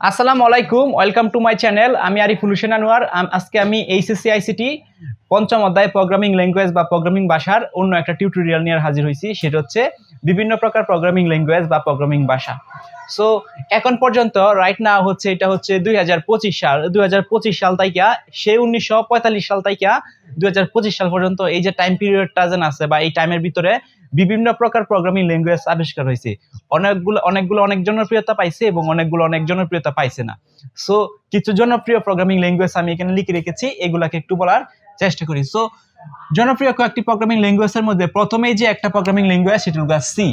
আসসালামু আলাইকুম welcome to my channel. আমি আরিফুল হোসেন আনোয়ার। আজকে আমি এইচএসসি আইসিটি পঞ্চম অধ্যায় প্রোগ্রামিং ল্যাঙ্গুয়েজ বা প্রোগ্রামিং ভাষার অন্য একটা টিউটোরিয়াল নিয়ে হাজির হয়েছি সেটা হচ্ছে বিভিন্ন প্রকার প্রোগ্রামিং ল্যাঙ্গুয়েজ বা প্রোগ্রামিং ভাষা। সো এখন পর্যন্ত রাইট না হচ্ছে, এটা হচ্ছে দুই হাজার পঁচিশ সাল। দুই হাজার পঁচিশ সাল তাইকা, সে উনিশশো পঁয়তাল্লিশ সাল তাইকা, দুই হাজার পঁচিশ সাল পর্যন্ত এই যে টাইম পিরিয়ডটা যেন আছে বা এই টাইমের ভিতরে বিভিন্ন প্রকার প্রোগ্রামিং ল্যাঙ্গুয়েজ আবিষ্কার হয়েছে অনেকগুলো অনেকগুলো অনেক জনপ্রিয়তা পাইছে এবং অনেকগুলো অনেক জনপ্রিয়তা পাইছে না। সো কিছু জনপ্রিয় প্রোগ্রামিং ল্যাঙ্গুয়েজ আমি এখানে লিখে রেখেছি, এগুলাকে একটু বলার চেষ্টা করি। সো জনপ্রিয় কয়েকটি প্রোগ্রামিং ল্যাঙ্গুয়েজের মধ্যে প্রথমেই যে একটা প্রোগ্রামিং ল্যাঙ্গুয়েজ সেটা হলো সি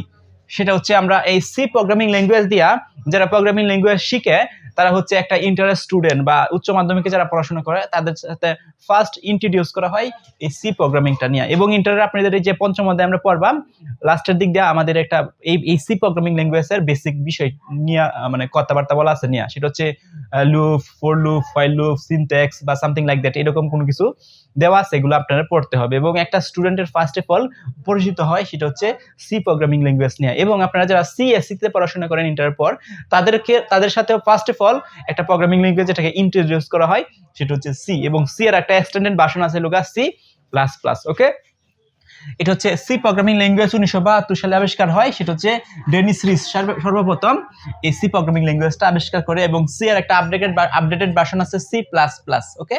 সেটা হচ্ছে আমরা এই সি প্রোগ্রামিং ল্যাঙ্গুয়েজ দিয়া যারা প্রোগ্রামিং ল্যাঙ্গুয়েজ শিখে, তারা হচ্ছে একটা ইন্টারেস্ট স্টুডেন্ট বা উচ্চ মাধ্যমিকে যারা পড়াশোনা করে, তাদের সাথে ফার্স্ট ইন্ট্রোডিউস করা হয় এই সি প্রোগ্রামিংটা নিয়ে। এবং ইন্টারের আপনাদের এই যে পঞ্চম অধ্যায়ে আমরা পড়বাম লাস্টের দিক দিয়ে আমাদের একটা এই এই সি প্রোগ্রামিং ল্যাঙ্গুয়েজের বেসিক বিষয় নিয়ে মানে কথাবার্তা বলা আছে নিয়ে। সেটা হচ্ছে loop for loop while loop syntax বা সামথিং লাইক দ্যাট এরকম কোনো কিছু দেওয়া আছে, এগুলো আপনারা পড়তে হবে। এবং একটা স্টুডেন্টের ফার্স্ট অফ অল পরিচিত হয়, সেটা হচ্ছে সি প্রোগ্রামিং ল্যাঙ্গুয়েজ নিয়ে। এবং আপনারা যারা সি তে পড়াশোনা করেন ইন্টার পর, তাদেরকে, তাদের সাথে ফার্স্ট অফ অল একটা প্রোগ্রামিং ল্যাঙ্গুয়েজ যেটাকে ইন্ট্রোডিউস করা হয়, সেটা হচ্ছে সি এবং সি এর একটা এক্সটেন্ডেড ভাষণ আছে লোকা সি প্লাস প্লাস ওকে এটা হচ্ছে সি প্রোগ্রামিং ল্যাঙ্গুয়েজ উনিশশো বাহাত্তর সালে আবিষ্কার হয়, সেটা হচ্ছে ডেনিস রিস সর্বপ্রথম। এই সি প্রোগ্রামিং ল্যাঙ্গুয়েজটা আবিষ্কার করে এবং সি এর একটা আপডেটেড আপডেটেড ভার্সন আছে সি প্লাস প্লাস ওকে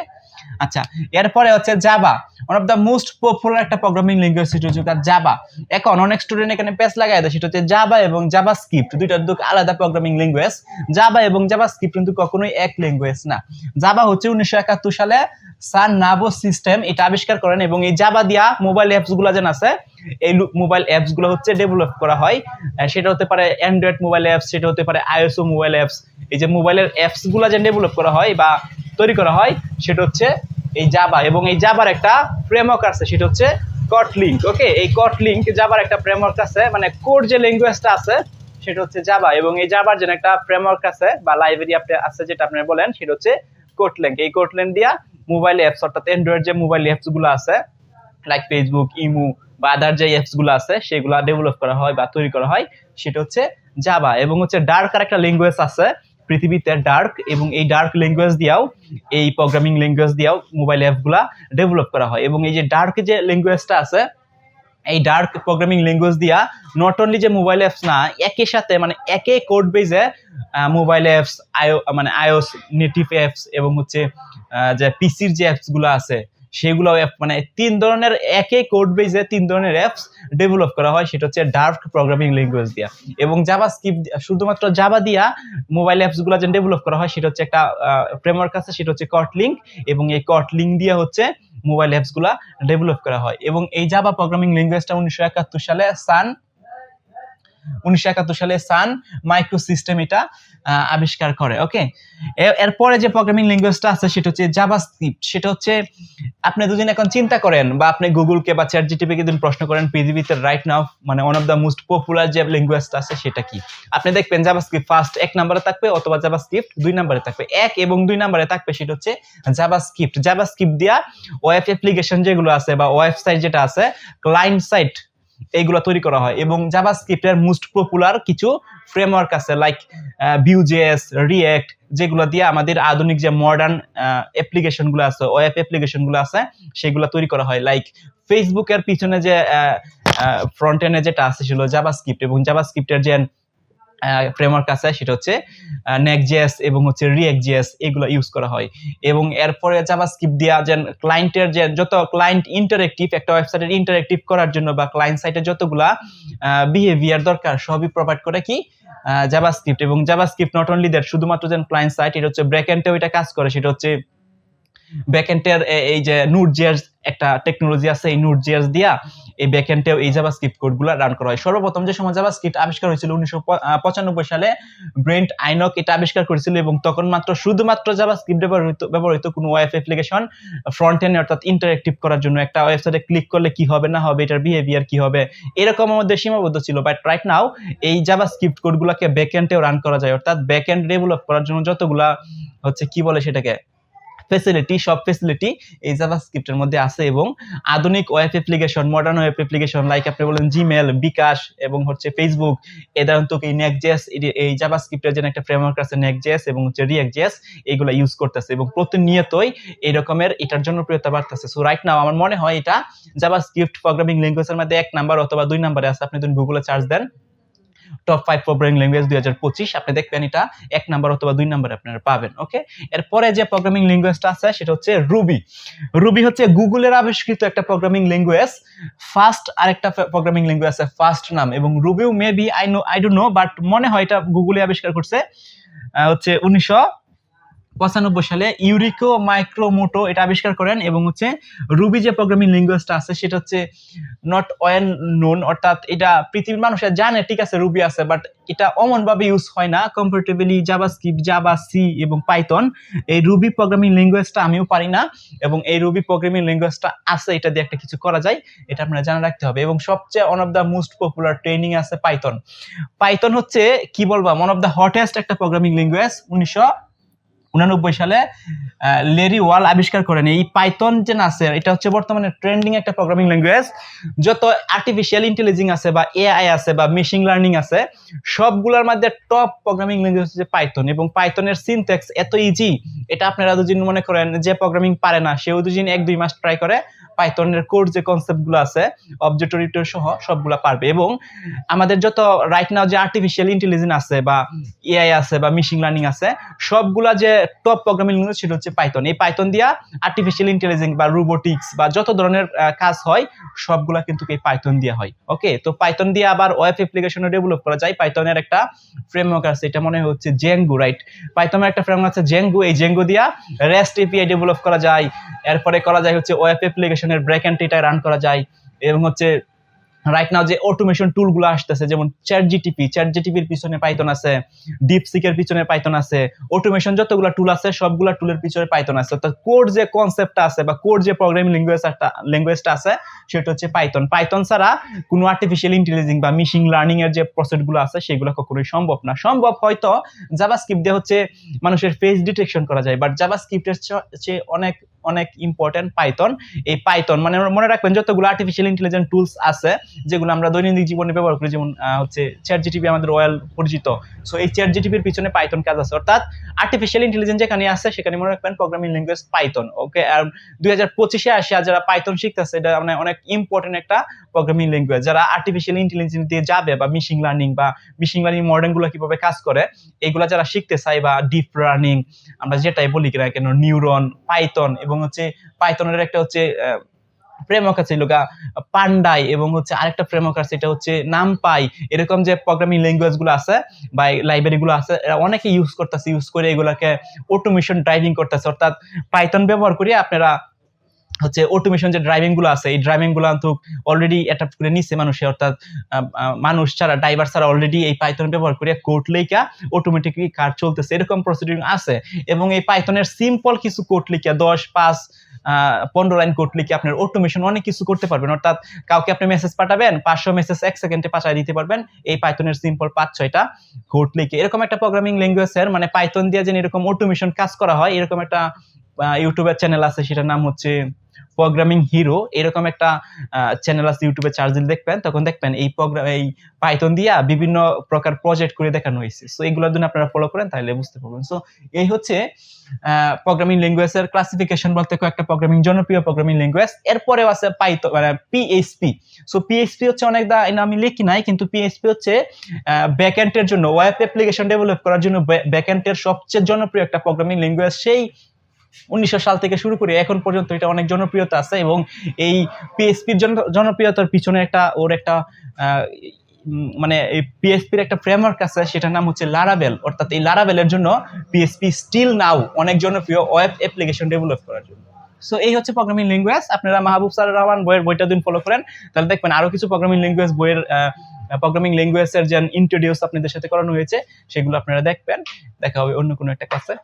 আচ্ছা এরপরে হচ্ছে Java one of the most popular একটা প্রোগ্রামিং ল্যাঙ্গুয়েজ সেটা হচ্ছে জাবা এখন অনেক স্টুডেন্ট এখানে পেস লাগাই দেয়, সেটা হচ্ছে জাবা এবং জাবা স্ক্রিপ্ট দুইটা দুটো আলাদা প্রোগ্রামিং ল্যাঙ্গুয়েজ জাবা এবং জাবা স্ক্রিপ্ট কিন্তু কখনোই এক ল্যাঙ্গুয়েজ না। জাবা হচ্ছে উনিশশো একাত্তর সালে সান নাভো সিস্টেম এটা আবিষ্কার করেন এবং এই জাবা দিয়া মোবাইল অ্যাপসগুলো যেন আছে, এই মোবাইল অ্যাপসগুলো হচ্ছে ডেভেলপ করা হয়। সেটা হতে পারে অ্যান্ড্রয়েড মোবাইল অ্যাপস সেটা হতে পারে আইএসও মোবাইল অ্যাপস এই যে মোবাইলের অ্যাপসগুলো যে ডেভেলপ করা হয় বা তৈরি করা হয়, সেটা হচ্ছে এই জাবা এবং এই জাবার একটা ফ্রেমওয়ার্ক আছে, সেটা হচ্ছে কট লিঙ্ক ওকে এই কট লিঙ্ক জাবার একটা ফ্রেমওয়ার্ক আছে মানে কোর যে ল্যাঙ্গুয়েজটা আছে, সেটা হচ্ছে জাবা এবং এই জাবার যেন একটা ফ্রেমওয়ার্ক আছে, বা লাইব্রেরি আছে যেটা আপনি বলেন, সেটা হচ্ছে কোটল্যাঙ্ক এই কোটল্যাঙ্ক দিয়া মোবাইল অ্যাপস অর্থাৎ অ্যান্ড্রয়েড যে মোবাইল অ্যাপসগুলো আছে লাইক ফেসবুক ইমু বা আদার যে অ্যাপসগুলো আছে, সেগুলো ডেভেলপ করা হয় বা তৈরি করা হয়, সেটা হচ্ছে জাভা এবং হচ্ছে ডার্ক আর একটা ল্যাঙ্গুয়েজ আছে, পৃথিবীতে ডার্ক এবং এই ডার্ক ল্যাঙ্গুয়েজ দিয়েও, এই প্রোগ্রামিং ল্যাঙ্গুয়েজ দিয়েও মোবাইল অ্যাপগুলা ডেভেলপ করা হয় এবং এই যে ডার্ক যে ল্যাঙ্গুয়েজটা আছে এই ডার্ক প্রোগ্রামিং ল্যাঙ্গুয়েজ দিয়া নট অনলি যে মোবাইল অ্যাপস না একই সাথে মানে একে কোড বেজে মোবাইল অ্যাপস আইও মানে আইওস নেটিভ অ্যাপস এবং হচ্ছে যে পিসির যে অ্যাপসগুলো আছে সেগুলো মানে তিন ধরনের একই কোড বেজে তিন ধরনের অ্যাপস ডেভেলপ করা হয়, সেটা হচ্ছে ডার্ক প্রোগ্রামিং ল্যাঙ্গুয়েজ দিয়া। এবং জাভা স্ক্রিপ্ট শুধুমাত্র জাভা দিয়া মোবাইল অ্যাপসগুলো যে ডেভেলপ করা হয়, সেটা হচ্ছে একটা ফ্রেমওয়ার্ক আছে, সেটা হচ্ছে কট লিঙ্ক এবং এই কট লিঙ্ক দিয়ে হচ্ছে মোবাইল অ্যাপসগুলো ডেভেলপ করা হয়। এবং এই জাভা প্রোগ্রামিং ল্যাঙ্গুয়েজটা উনিশশো একাত্তর সালে সান উনিশশো একাত্তর সালে সান মাইক্রো সিস্টেম এটা আবিষ্কার করে ওকে এরপরে যে প্রোগ্রামিং ল্যাঙ্গুয়েজটা আছে সেটা হচ্ছে জাভা স্ক্রিপ্ট সেটা হচ্ছে আপনি দুদিন এখন চিন্তা করেন বা আপনি গুগলকে বা চ্যাট জিটিপিকে দিন প্রশ্ন করেন, পৃথিবীতে রাইট নাও মানে one of the most popular যে ল্যাঙ্গুয়েজটা আছে সেটা কি? আপনি দেখবেন জাভা স্ক্রিপ্ট ফার্স্ট এক নম্বরে থাকবে অথবা জাভা স্ক্রিপ্ট দুই নম্বরে থাকবে। এক এবং দুই নম্বরে থাকবে সেটা হচ্ছে জাভা স্ক্রিপ্ট জাভা স্ক্রিপ্ট দিয়া ওয়েব অ্যাপ্লিকেশন যেগুলো আছে বা ওয়েবসাইট যেটা আছে ক্লায়েন্ট সাইট এইগুলো তৈরি করা হয় এবং জাভা স্ক্রিপ্টের মোস্ট পপুলার কিছু ফ্রেমওয়ার্ক আছে লাইক ভিউজেস রিয়েক্ট যেগুলো দিয়ে আমাদের আধুনিক যে মডার্ন অ্যাপ্লিকেশনগুলো আছে ওয়েব অ্যাপ্লিকেশনগুলো আছে, সেগুলো তৈরি করা হয়। লাইক ফেসবুকের পিছনে যে ফ্রন্ট এন্ডে যেটা আছে জাভাস্ক্রিপ্ট জাভা স্ক্রিপ্ট এবং জাভাস্ক্রিপ্টের যে ফ্রেমওয়ার্ক আছে, সেটা হচ্ছে নেক জিএস এবং হচ্ছে রিয়েক্ট জিএস এগুলো ইউজ করা হয়। এবং এরপরে জাভা স্ক্রিপ্ট দিয়া যে ক্লায়েন্টের যে যত ক্লায়েন্ট ইন্টারেক্টিভ একটা ওয়েবসাইটের ইন্টারেক্টিভ করার জন্য বা ক্লায়েন্ট সাইটে যতগুলা বিহেভিয়ার দরকার, সবই প্রোভাইড করে কি? জাভা স্ক্রিপ্ট এবং JavaScript not only that শুধুমাত্র যে ক্লায়েন্ট সাইট এটা হচ্ছে ব্যাকএন্ডেও এটা কাজ করে, সেটা হচ্ছে ব্যাকএন্ডের এই যে নুট জিয়ার্স একটা টেকনোলজি আছে, এই নুট জিয়ার্স দিয়া এই ব্যাকএন্ডেও এই জাভা স্ক্রিপ্ট কোডগুলো রান করা হয়। সর্বপ্রথম যে সময় জাভা স্ক্রিপ্ট আবিষ্কার হয়েছিল উনিশশো পঁচানব্বই সালে ব্রেন্ট আইনক এটা আবিষ্কার করেছিল এবং তখন মাত্র শুধুমাত্র জাভা স্ক্রিপ্ট ব্যবহৃত ব্যবহৃত কোনো ওয়েব অ্যাপ্লিকেশন ফ্রন্ট এন্ড অর্থাৎ ইন্টারেক্টিভ করার জন্য একটা ওয়েবসাইটে ক্লিক করলে কি হবে, না হবে, এটার বিহেভিয়ার কি হবে, এরকম আমাদের সীমাবদ্ধ ছিল। বাট রাইট নাও এই জাভা স্ক্রিপ্ট কোডগুলোকে ব্যাকএন্ডেও রান করা যায়। অর্থাৎ ব্যাকএন্ড ডেভেলপ করার জন্য যতগুলা হচ্ছে কি বলে সেটাকে ফেসিলিটি সব ফেসিলিটি এই জাভাস্ক্রিপ্টের মধ্যে আছে এবং আধুনিক web application modern web application like আপনি বলেন জিমেল বিকাশ এবং হচ্ছে ফেসবুক এদারন্ত এই নেকজেস এই জাভাস্ক্রিপ্টের জন্য একটা ফ্রেমওয়ার্ক আছে নেকজেস এবং হচ্ছে রিয়াক্ট জেস এইগুলো ইউজ করতেছে এবং প্রতিনিয়তই এই রকমের এটার জনপ্রিয়তা বাড়তেছে। সো রাইট নাও আমার মনে হয় এটা জাভাস্ক্রিপ্ট প্রোগ্রামিং ল্যাঙ্গুয়েজের মধ্যে এক নাম্বার অথবা দুই নাম্বারে আছে। আপনি যদি গুগলে চার্জ দেন টপ ফাইভ প্রোগ্রামিং ল্যাঙ্গুয়েজ দুই হাজার পঁচিশ, আপনি দেখবেন এটা এক নাম্বার অথবা দুই নাম্বারে আপনারা পাবেন ওকে এরপরে যে প্রোগ্রামিং ল্যাঙ্গুয়েজটা আছে, সেটা হচ্ছে রুবি রুবি হচ্ছে গুগলের আবিষ্কৃত একটা প্রোগ্রামিং ল্যাঙ্গুয়েজ ফার্স্ট আরেকটা প্রোগ্রামিং ল্যাঙ্গুয়েজ আছে ফার্স্ট নাম, এবং Rubio maybe I know I don't know but মনে হয় এটা গুগলে আবিষ্কার করছে হচ্ছে উনিশশো পঁচানব্বই সালে ইউরিকো মাইক্রোমোটো এটা আবিষ্কার করেন এবং হচ্ছে রুবি যে প্রোগ্রামিং ল্যাঙ্গুয়েজটা আছে, সেটা হচ্ছে নট ওয়েল নোন অর্থাৎ এটা পৃথিবীর মানুষের জানে, ঠিক আছে, রুবি আছে বাট এটা অমনভাবে ইউজ হয় না। Comparatively JavaScript Java C এবং পাইথন এই রুবি প্রোগ্রামিং ল্যাঙ্গুয়েজটা আমিও পারি না এবং এই রুবি প্রোগ্রামিং ল্যাঙ্গুয়েজটা আছে, এটা দিয়ে একটা কিছু করা যায়, এটা আপনারা জানা রাখতে হবে। এবং সবচেয়ে one of the most popular training আছে পাইথন পাইথন হচ্ছে, কি বলব ওয়ান অফ দ্য হটেস্ট একটা প্রোগ্রামিং ল্যাঙ্গুয়েজ উনিশশো উনানব্বই সালে লেরি ওয়াল আবিষ্কার করেন। এই পাইথন যে আছে, এটা হচ্ছে বর্তমানে ট্রেন্ডিং একটা প্রোগ্রামিং ল্যাঙ্গুয়েজ যত আর্টিফিশিয়াল ইন্টেলিজেন্স আছে বা এআই আছে বা মেশিন লার্নিং আছে, সবগুলোর মধ্যে টপ প্রোগ্রামিং ল্যাঙ্গুয়েজ হচ্ছে পাইথন। এবং পাইথনের সিনট্যাক্স এত ইজি এটা আপনারা দুদিন মনে করেন যে প্রোগ্রামিং পারে না, সেও দুদিন এক দুই মাস ট্রাই করে পাইথনের কোড যে কনসেপ্টগুলো আছে অবজেক্ট ওরিয়েন্টেড সহ সবগুলো পারবে। এবং আমাদের যত রাইট নাও যে আর্টিফিশিয়াল ইন্টেলিজেন্স আছে বা এআই আছে বা মেশিন লার্নিং আছে, সবগুলা যে টপ প্রোগ্রামিং ল্যাঙ্গুয়েজ সেটা হচ্ছে পাইথন এই পাইথন দিয়া আর্টিফিশিয়াল ইন্টেলিজেন্স বা রোবোটিক্স বা যত ধরনের কাজ হয়, সবগুলা কিন্তু এই পাইথন দিয়া হয়। ওকে তো পাইথন দিয়ে আবার ওয়েব অ্যাপ্লিকেশনও ডেভেলপ করা যায়। পাইথনের একটা ফ্রেমওয়ার্ক আছে, এটা মনে হচ্ছে জেঙ্গু রাইট পাইথনের একটা ফ্রেমওয়ার্ক আছে জেঙ্গু এই জেঙ্গু দিয়া রেস্ট এপিআই ডেভেলপ করা যায়। এরপরে করা যায় হচ্ছে ওয়েব অ্যাপ্লিকেশনের ব্রেক এন্ড রান করা যায়। এবং হচ্ছে রাইট নাও যে অটোমেশন টুলগুলো আসতেছে, যেমন চ্যাট জিটিপি চ্যাট জিটিপির পিছনে পাইথন আছে ডিপসিকের পিছনে পাইথন আছে অটোমেশন যতগুলো টুল আছে, সবগুলা টুলের পিছনে পাইথন আছে। অর্থাৎ কোড যে কনসেপ্টটা আছে বা কোড যে প্রোগ্রামিং ল্যাঙ্গুয়েজ ল্যাঙ্গুয়েজটা আছে, সেটা হচ্ছে পাইথন পাইথন ছাড়া কোনো আর্টিফিশিয়াল ইন্টেলিজেন্স বা মেশিন লার্নিং এর যে প্রসেসগুলো আছে, সেগুলো কখনোই সম্ভব না। সম্ভব হয়তো জাভাস্ক্রিপ্ট দিয়ে হচ্ছে মানুষের ফেস ডিটেকশন করা যায় বাট জাভাস্ক্রিপ্টের চেয়ে অনেক অনেক ইম্পর্টেন্ট পাইথন এই পাইথন মানে মনে রাখবেন যতগুলো আর্টিফিশিয়াল ইন্টেলিজেন্স টুলস আছে, যেগুলো আমরা দৈনন্দিন জীবনে ব্যবহার করি, যেমন হচ্ছে চ্যাট জিটিপি আমাদের ওয়েল পরিচিত। সো এই চ্যাট জিটিপির পিছনে পাইথন কাজ আছে। অর্থাৎ আর্টিফিশিয়াল ইন্টেলিজেন্স যেখানে আছে, সেখানে মনে রাখবেন প্রোগ্রামিং ল্যাঙ্গুয়েজ পাইথন ওকে আর দুই হাজার পঁচিশে আসে আর যারা পাইথন শিখতেছে, এটা মানে অনেক ইম্পর্টেন্ট একটা প্রোগ্রামিং ল্যাঙ্গুয়েজ যারা আর্টিফিশিয়াল ইন্টেলিজেন্স দিয়ে যাবে বা মেশিন লার্নিং বা মেশিন লার্নিং মডেলগুলো কীভাবে কাজ করে, এগুলা যারা শিখতে চায় বা ডিপ লার্নিং আমরা যেটাই বলি কিনা কেন নিউরন পাইথন এবং হচ্ছে পাইথনের একটা হচ্ছে ফ্রেমওয়ার্ক আছে লোকা পান্ডাই এবং হচ্ছে আরেকটা ফ্রেমওয়ার্ক আছে, এটা হচ্ছে নাম পাই এরকম যে প্রোগ্রামিং ল্যাঙ্গুয়েজগুলো আছে বা লাইব্রেরি গুলো আছে অনেকে ইউজ করতেছে ইউজ করে এগুলাকে অটোমেশন ড্রাইভিং করতেছে। অর্থাৎ পাইথন ব্যবহার করে আপনারা হচ্ছে অটোমেশন যে ড্রাইভিংগুলো আছে, এই ড্রাইভিংগুলো কিন্তু অলরেডি অ্যাডাপ্ট করে নিচ্ছে মানুষে, অর্থাৎ মানুষ ছাড়া ড্রাইভার ছাড়া অলরেডি এই পাইথন ব্যবহার করে কোড লেখা অটোমেটিকলি কার চলতেছে, এরকম প্রসিডিউর আছে। এবং এই পাইথনের সিম্পল কিছু কোড লিখা দশ, পাঁচ পনেরো লাইন কোড লিখে আপনার অটোমেশন অনেক কিছু করতে পারবেন। অর্থাৎ, কাউকে আপনি মেসেজ পাঠাবেন, পাঁচশো মেসেজ এক সেকেন্ডে পাঠায় দিতে পারবেন, এই পাইথনের সিম্পল পাঁচ, ছয়টা কোড লিখে এরকম একটা প্রোগ্রামিং ল্যাঙ্গুয়েজের মানে পাইথন দিয়ে যেন এরকম অটোমেশন কাজ করা হয়, এরকম একটা ইউটিউবের চ্যানেল আছে, সেটার নাম হচ্ছে প্রোগ্রামিং হিরো এরকম একটা চ্যানেল আছে ইউটিউবে চার্জ দিলে দেখবেন, তখন দেখবেন এই প্রোগ্রাম এই পাইথন দিয়া বিভিন্ন প্রকার প্রজেক্ট করে দেখানো হয়েছে। সো এগুলোর জন্য আপনারা ফলো করেন, তাহলে বুঝতে পারবেন। সো এই হচ্ছে প্রোগ্রামিং ল্যাঙ্গুয়েজের ক্লাসিফিকেশন বলতে কয়েকটা প্রোগ্রামিং জনপ্রিয় প্রোগ্রামিং ল্যাঙ্গুয়েজ এরপরেও আছে পাইথন মানে পিএইচপি সো পিএইচপি হচ্ছে অনেক দা আমি লিখি নাই, কিন্তু পিএইচপি হচ্ছে ব্যাকএন্ডের জন্য ওয়েব অ্যাপ্লিকেশন ডেভেলপ করার জন্য ব্যাকএন্ডের সবচেয়ে জনপ্রিয় একটা প্রোগ্রামিং ল্যাঙ্গুয়েজ সেই উনিশশো সাল থেকে শুরু করে এখন পর্যন্ত এটা অনেক জনপ্রিয়তা আছে এবং এই পিএসপির জনপ্রিয়তার পিছনে একটা ওর একটা মানে এই পিএসপির একটা ফ্রেমওয়ার্ক আছে, সেটার নাম হচ্ছে লারাবেল অর্থাৎ এই লারাবেলের জন্য পিএসপি স্টিল নাও অনেক জনপ্রিয় ওয়েব অ্যাপ্লিকেশন ডেভেলপ করার জন্য। সো এই হচ্ছে প্রোগ্রামিং ল্যাঙ্গুয়েজ আপনারা মাহবুব স্যার রহমান বইয়ের বইটা দিন ফলো করেন, তাহলে দেখবেন আরও কিছু প্রোগ্রামিং ল্যাঙ্গুয়েজ বইয়ের প্রোগ্রামিং ল্যাঙ্গুয়েজের যে ইন্ট্রোডিউস আপনাদের সাথে করানো হয়েছে, সেগুলো আপনারা দেখবেন। দেখা হবে অন্য কোনো একটা ক্লাসে